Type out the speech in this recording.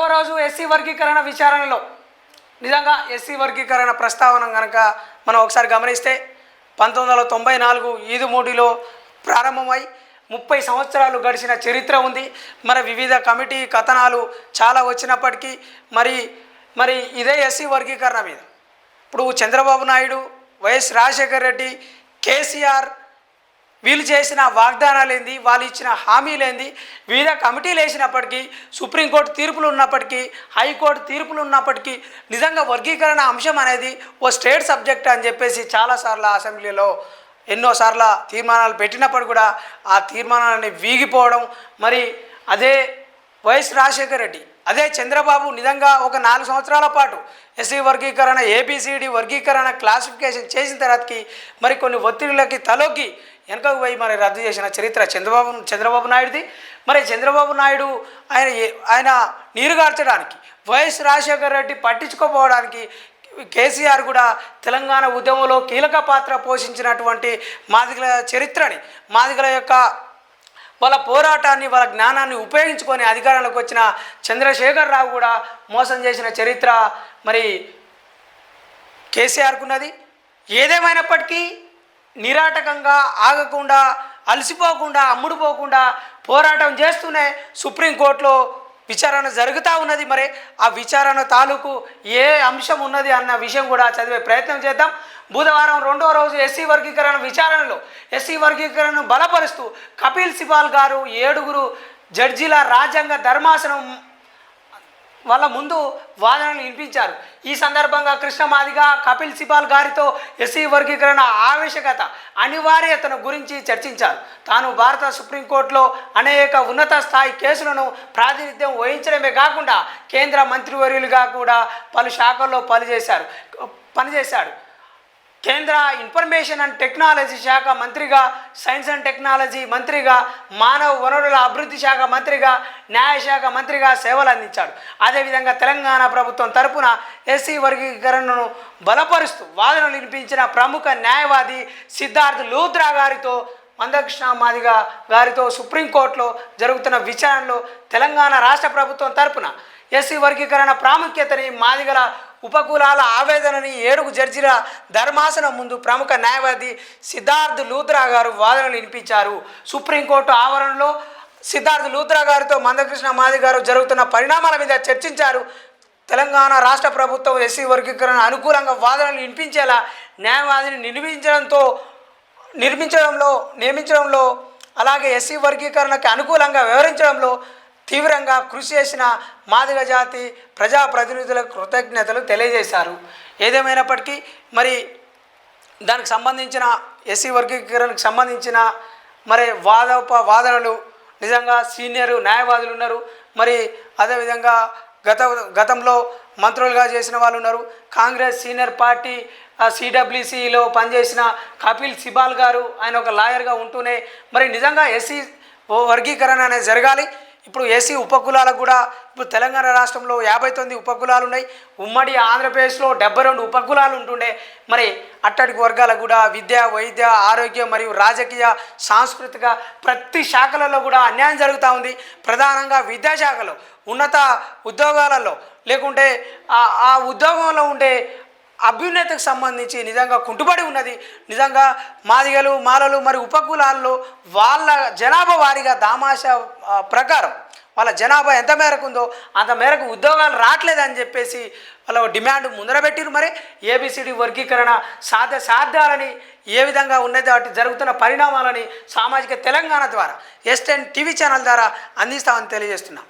SC వర్గీకరణ విచారణలో. నిజంగా ఎస్సీ వర్గీకరణ ప్రస్తావన కనుక మనం ఒకసారి గమనిస్తే పంతొమ్మిది వందల తొంభై నాలుగు ఈదుమూడిలో ప్రారంభమై ముప్పై సంవత్సరాలు గడిచిన చరిత్ర ఉంది. మరి వివిధ కమిటీ కథనాలు చాలా వచ్చినప్పటికీ మరి మరి ఇదే ఎస్సీ వర్గీకరణ మీద. ఇప్పుడు చంద్రబాబు నాయుడు వైఎస్ రాజశేఖర్ రెడ్డి కేసీఆర్ వీళ్ళు చేసిన వాగ్దానాలు ఏంది వాళ్ళు ఇచ్చిన హామీలేంది వివిధ కమిటీలు వేసినప్పటికీ సుప్రీంకోర్టు తీర్పులు ఉన్నప్పటికీ హైకోర్టు తీర్పులు ఉన్నప్పటికీ నిజంగా వర్గీకరణ అంశం అనేది ఓ స్టేట్ సబ్జెక్ట్ అని చెప్పేసి చాలాసార్లు అసెంబ్లీలో ఎన్నోసార్లు తీర్మానాలు పెట్టినప్పుడు కూడా ఆ తీర్మానాలని వీగిపోవడం మరి అదే వైఎస్ రాజశేఖర రెడ్డి అదే చంద్రబాబు నిజంగా ఒక నాలుగు సంవత్సరాల పాటు ఎస్సీ వర్గీకరణ ఏబిసిడి వర్గీకరణ క్లాసిఫికేషన్ చేసిన తర్వాతకి మరి కొన్ని ఒత్తిడిలకి తలోకి వెనకకు పోయి మరి రద్దు చేసిన చరిత్ర చంద్రబాబు చంద్రబాబు నాయుడుది. మరి చంద్రబాబు నాయుడు ఆయన ఆయన నీరుగార్చడానికి వైఎస్ రాజశేఖర రెడ్డి పట్టించుకోపోవడానికి కేసీఆర్ కూడా తెలంగాణ ఉద్యమంలో కీలక పాత్ర పోషించినటువంటి మాదిగల చరిత్రని మాదిగల యొక్క వాళ్ళ పోరాటాన్ని వాళ్ళ జ్ఞానాన్ని ఉపయోగించుకొని అధికారంలోకి వచ్చిన చంద్రశేఖర్ రావు కూడా మోసం చేసిన చరిత్ర మరి కేసీఆర్కున్నది. ఏదేమైనప్పటికీ నిరాటకంగా ఆగకుండా అలసిపోకుండా అమ్ముడుపోకుండా పోరాటం చేస్తూనే సుప్రీంకోర్టులో విచారణ జరుగుతూ ఉన్నది. మరి ఆ విచారణ తాలూకు ఏ అంశం ఉన్నది అన్న విషయం కూడా చదివే ప్రయత్నం చేద్దాం. బుధవారం రెండో రోజు ఎస్సీ వర్గీకరణ విచారణలో ఎస్సీ వర్గీకరణను బలపరుస్తూ కపిల్ సిబాల్ గారు ఏడుగురు జడ్జీల రాజ్యాంగ ధర్మాసనం వాళ్ళ ముందు వాదనలు వినిపించారు. ఈ సందర్భంగా కృష్ణ మాదిగ కపిల్ సిబాల్ గారితో ఎస్సీ వర్గీకరణ ఆవశ్యకత అనివార్యతను గురించి చర్చించారు. తాను భారత సుప్రీంకోర్టులో అనేక ఉన్నత స్థాయి కేసులను ప్రాతినిధ్యం వహించడమే కాకుండా కేంద్ర మంత్రివర్యులుగా కూడా పలు శాఖల్లో పనిచేశారు పనిచేశాడు. కేంద్ర ఇన్ఫర్మేషన్ అండ్ టెక్నాలజీ శాఖ మంత్రిగా సైన్స్ అండ్ టెక్నాలజీ మంత్రిగా మానవ వనరుల అభివృద్ధి శాఖ మంత్రిగా న్యాయశాఖ మంత్రిగా సేవలు అందించాడు. అదేవిధంగా తెలంగాణ ప్రభుత్వం తరపున ఎస్సీ వర్గీకరణను బలపరుస్తూ వాదనలు వినిపించిన ప్రముఖ న్యాయవాది సిద్ధార్థ్ లూత్రా గారితో మందకృష్ణ మాదిగా గారితో సుప్రీంకోర్టులో జరుగుతున్న విచారణలో తెలంగాణ రాష్ట్ర ప్రభుత్వం తరపున ఎస్సీ వర్గీకరణ ప్రాముఖ్యతని మాదిగల ఉపకులాల ఆవేదనని ఏడుగు జడ్జిల ధర్మాసనం ముందు ప్రముఖ న్యాయవాది సిద్ధార్థ్ లూత్రా గారు వాదనలు వినిపించారు. సుప్రీంకోర్టు ఆవరణలో సిద్ధార్థ్ లూత్రా గారితో మందకృష్ణ మాది గారు జరుగుతున్న పరిణామాల మీద చర్చించారు. తెలంగాణ రాష్ట్ర ప్రభుత్వం ఎస్సీ వర్గీకరణ అనుకూలంగా వాదనలు వినిపించేలా న్యాయవాదిని నిర్మించడంతో నిర్మించడంలో నియమించడంలో అలాగే ఎస్సీ వర్గీకరణకు అనుకూలంగా వివరించడంలో తీవ్రంగా కృషి చేసిన మాదిగ జాతి ప్రజాప్రతినిధులకు కృతజ్ఞతలు తెలియజేశారు. ఏదేమైనప్పటికీ మరి దానికి సంబంధించిన ఎస్సీ వర్గీకరణకు సంబంధించిన మరి వాదోప వాదనలు నిజంగా సీనియర్ న్యాయవాదులు ఉన్నారు. మరి అదేవిధంగా గత గతంలో మంత్రులుగా చేసిన వాళ్ళు ఉన్నారు. కాంగ్రెస్ సీనియర్ పార్టీ సిడబ్ల్యూసిలో పనిచేసిన కపిల్ సిబాల్ గారు ఆయన ఒక లాయర్గా ఉంటూనే మరి నిజంగా ఎస్సీ వర్గీకరణ అనేది జరగాలి. ఇప్పుడు ఎస్సీ ఉపకులాలకు కూడా ఇప్పుడు తెలంగాణ రాష్ట్రంలో యాభై తొమ్మిది ఉపకులాలు ఉన్నాయి. ఉమ్మడి ఆంధ్రప్రదేశ్లో డెబ్బై రెండు ఉపకులాలు ఉంటుండే. మరి అట్టడికి వర్గాలకు కూడా విద్య వైద్య ఆరోగ్య మరియు రాజకీయ సాంస్కృతిక ప్రతి శాఖలలో కూడా అన్యాయం జరుగుతూ ఉంది. ప్రధానంగా విద్యాశాఖలో ఉన్నత ఉద్యోగాలలో లేకుంటే ఆ- ఆ ఉద్యోగంలో ఉండే అభ్యున్నతకు సంబంధించి నిజంగా కుంటుబడి ఉన్నది. నిజంగా మాదిగలు మాలలు మరి ఉపకులాల్లో వాళ్ళ జనాభా వారీగా దామాష ప్రకారం వాళ్ళ జనాభా ఎంత మేరకు ఉందో అంత మేరకు ఉద్యోగాలు రావట్లేదని చెప్పేసి వాళ్ళ డిమాండ్ ముందర పెట్టిరు మరి. ఏబిసిడి వర్గీకరణ సాధ్య సాధ్యాలని ఏ విధంగా ఉన్నది వాటి జరుగుతున్న పరిణామాలని సామాజిక తెలంగాణ ద్వారా ఎస్టెన్ టీవీ ఛానల్ ద్వారా అందిస్తామని తెలియజేస్తున్నాం.